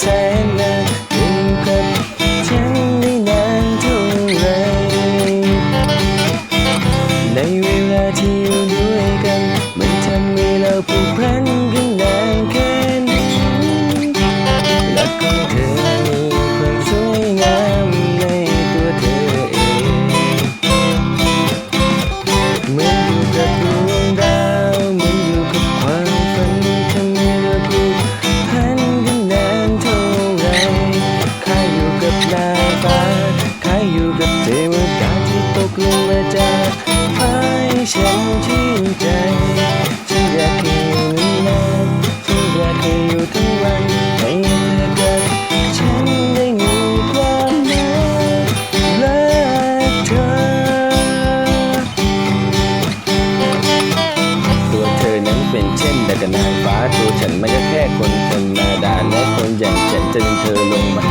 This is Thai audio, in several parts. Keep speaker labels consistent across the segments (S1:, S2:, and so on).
S1: แใจฉันอยากให้อยู่นานฉันอยากให้อยู่ทั้งวันให้เธอกับฉันได้มีความรักเธอตัวเธอนั้นเป็นเช่นดังกับนางฟ้าตัวฉันม่ใช่แค่คนธรรมดาและคนอย่างฉันจะดึงเธอลงมา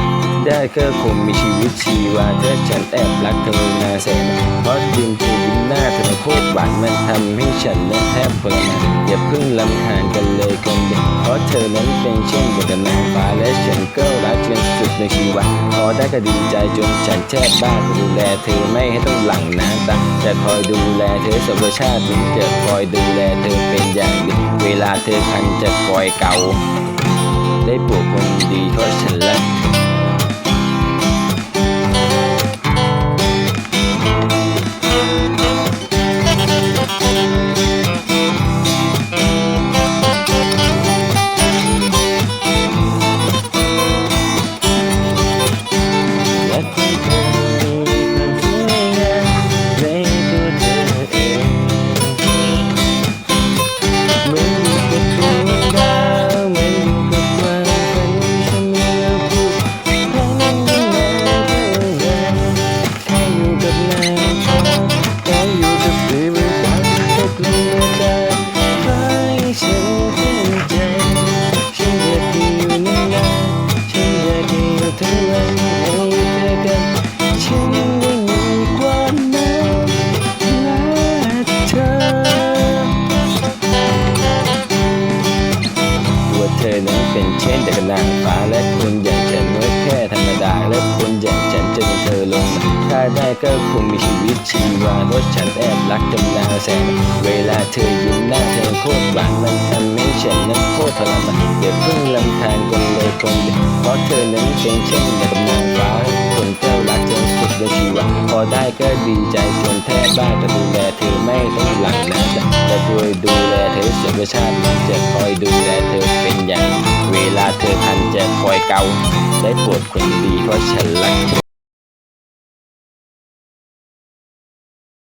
S1: ได้ก็คงมีชีวิตชีวาถ้าฉันแอบรักเธอนาแสน อโคตรหวานมันทำให้ฉันนั้นแทบเพลินอย่าเพิ่งลำคาญกันเลยคนเดียวเพราะเธอนั้นเป็นเช่นเดังกับนางฟ้าและฉันก็รักจนสุดในชีวิตพอได้ก็ดีใจจนฉันแทบบ้าจะดูแลเธอไม่ให้ต้องหลั่งน้ำตาจะคอยดูแลเธอสักชาติจะคอยดูแลเธอเป็นอย่างดีเวลาเธอคันจะคอยเกาได้ปลูกคนดีเพราะฉันรัก นั้นเป็นเช่นแต่กับนางฟ้าและคนอย่างฉันน้อแค่ธรรมดาและคนอย่างฉันจะดึงเธอลงมาถ้าได้ก็คงมีชีวิตชีวาเพราะฉันแอบรักจำนาแสนเวลาเธอยิ้มหน้าเธอโคตรหวานมันทำให้ฉันนั้นโคตรทรมานอย่าเพิ่งลำคาญกันเลยคนเดียวเพราะเธอนั้นเป็นเช่นแต่กับนางฟ้า ได้ก็ดีใจจนแทบบ้าจะดูแลเธอไม่ต้องหลังนะจะช่วยดูแลเธอสุดชาติจะคอยดูแลเธอเป็นอย่าง เวลาเธอทันจะคอยเกาได้ปวดคนดีเพราะฉันรักเธอ